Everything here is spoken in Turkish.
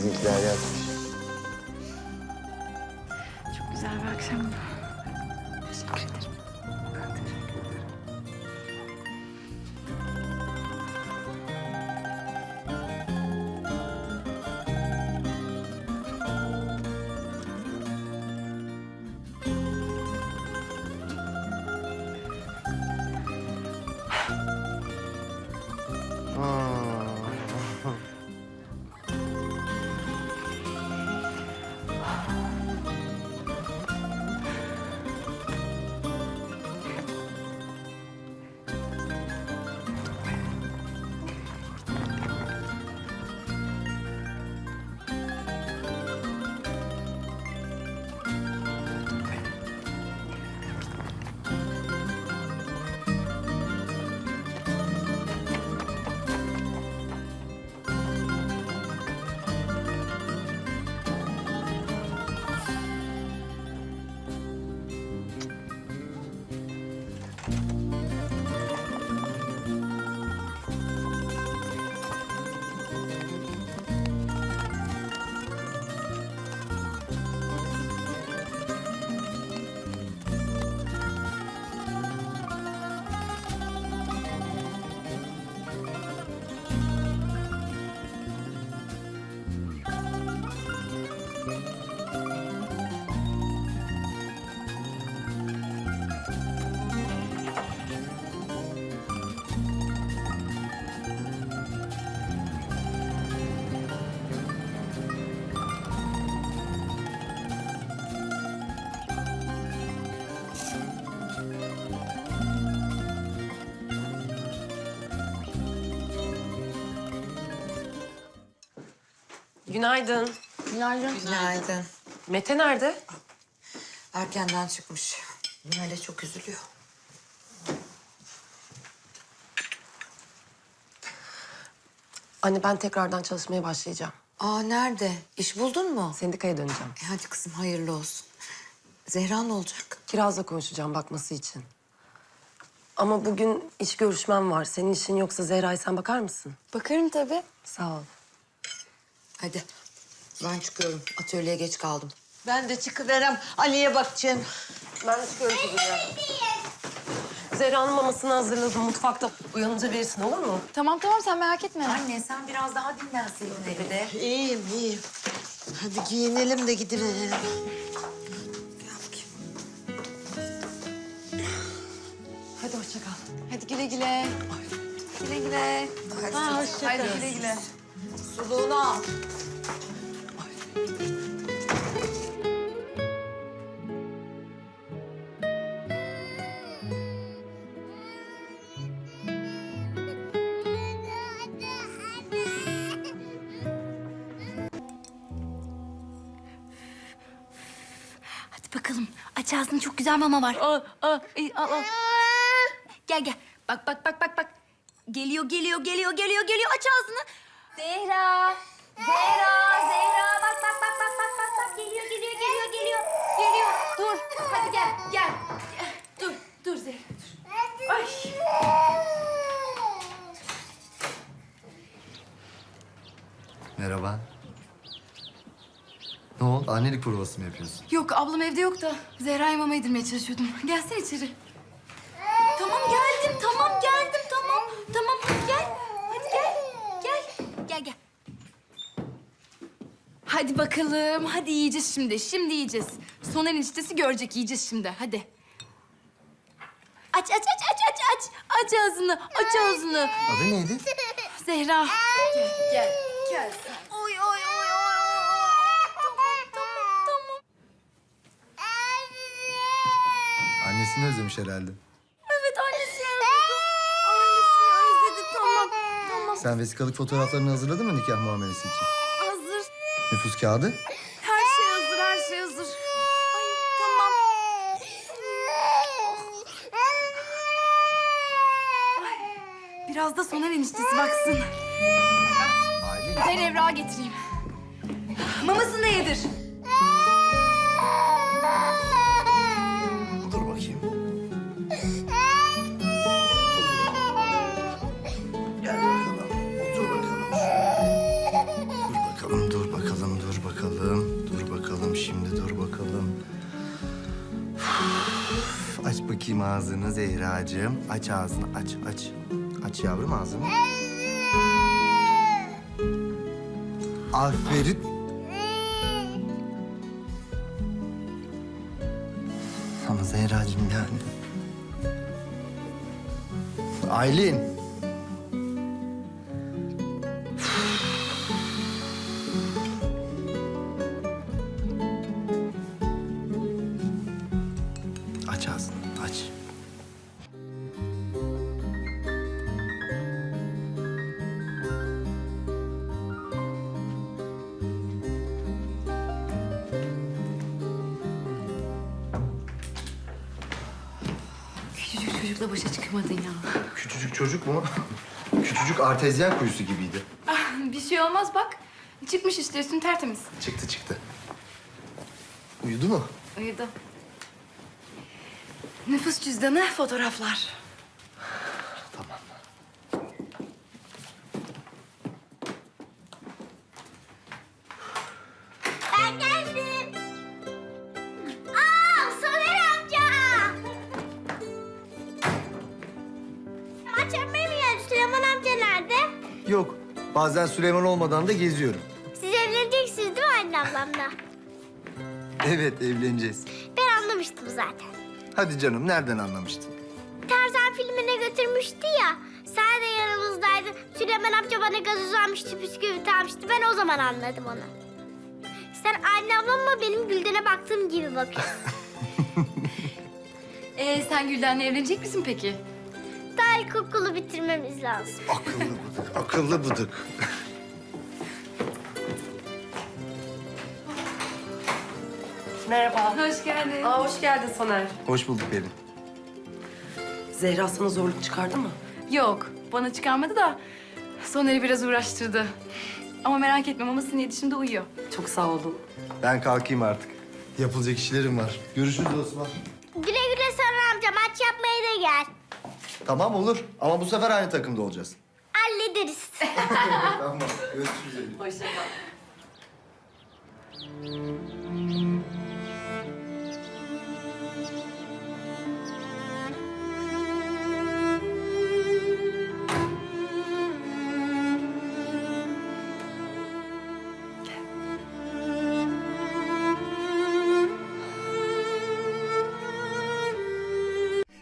Sizinkiler yatmış. Çok güzel bir akşam. Günaydın. Günaydın. Günaydın. Mete nerede? Erkenden çıkmış. Nihale çok üzülüyor. Anne ben tekrardan çalışmaya başlayacağım. Aa nerede? İş buldun mu? Sendikaya döneceğim. E hadi kızım hayırlı olsun. Zehra ne olacak? Kiraz'la konuşacağım bakması için. Ama bugün iş görüşmem var. Senin işin yoksa Zehra'ya sen bakar mısın? Bakarım tabii. Sağ ol. Hadi. Ben çıkıyorum. Atölyeye geç kaldım. Ben de çıkıverem. Ali'ye bakacağım. Ben çıkıyorum kızım Zehra'nın mamasını hazırladım mutfakta. Uyanınca verirsin olur mu? Tamam tamam sen merak etme. Anne sen biraz daha dinlenseydin evde. İyiyim, iyiyim. Hadi giyinelim de bakayım. Hadi hoşça kal. Hadi güle güle. Güle güle. Hadi Ha, hoşça kal. güle güle. Suluğunu al. Hadi bakalım. Aç ağzını çok güzel mama var. Aa, aa, al, al. Gel gel. Bak bak bak bak bak. Geliyor geliyor geliyor geliyor geliyor. Aç ağzını. Zehra. Zehra Zehra. Bak bak bak bak bak bak bak. Geliyor geliyor geliyor geliyor. Geliyor. Dur. Hadi gel gel. Dur dur Zehra dur. Ay. Merhaba. Ne oldu? Annelik provası mı yapıyorsun? Yok ablam evde yok da Zehra'ya mama yedirmeye çalışıyordum. Gelsene içeri. Tamam geldim. Tamam geldim. Tamam. Tamam hadi gel. Hadi gel. Gel. Gel gel. Hadi bakalım. Hadi yiyeceğiz şimdi. Şimdi yiyeceğiz. Soner eniştesi görecek yiyeceğiz şimdi. Hadi. Aç aç aç aç aç aç. Aç ağzını. Aç ağzını. Adı neydi? Zehra. Gel gel. Gel. Oy oy oy oy. Tamam tamam tamam. Annesini özlemiş herhalde. Evet annesi özledi. Annesini özledi tamam. Tamam Sen vesikalık fotoğraflarını hazırladın mı nikah muamelesi için? Nüfus kağıdı? Her şey hazır. Her şey hazır. Ay tamam. Biraz da Soner eniştesi baksın. Aile Ben evrağı getireyim. Mamasını da yedir. Şimdi dur bakalım. Uf, aç bakayım ağzını Zehracığım. Aç ağzını, aç, aç. Aç yavrum ağzını. Aferin. Ama Zehracığım yani. Aylin. Çocukla başa çıkamadın ya. Küçücük çocuk mu? Küçücük artezyen kuyusu gibiydi. Ah, bir şey olmaz bak. Çıkmış işte üstün tertemiz. Çıktı çıktı. Uyudu mu? Uyudu. Nüfus cüzdanı, fotoğraflar. Yok. Bazen Süleyman olmadan da geziyorum. Siz evleneceksiniz değil mi anne ablamla? Evet evleneceğiz. Ben anlamıştım zaten. Hadi canım nereden anlamıştın? Tarzan filmine götürmüştü ya. Sen de yanımızdaydın. Süleyman amca bana gazoz almıştı, bisküvit almıştı. Ben o zaman anladım onu. Sen anne ablamla benim Gülden'e baktığım gibi bakıyorsun. Ee, sen Gülden'le evlenecek misin peki? Daha ilkokulu bitirmemiz lazım. Akıllı bıdık, akıllı bıdık. Merhaba. Hoş geldin. Aa, hoş geldin Soner. Hoş bulduk Pelin. Zehra sana zorluk çıkardı mı? Yok, bana çıkarmadı da Soner'i biraz uğraştırdı. Ama merak etme, mamasının yedi şimdi uyuyor. Çok sağ olun. Ben kalkayım artık. Yapılacak işlerim var. Görüşürüz Osman. Güle güle Soner amca maç yapmaya da gel. Tamam olur ama bu sefer aynı takımda olacağız. Hallederiz. tamam. Görüşürüz. Hoşça kal.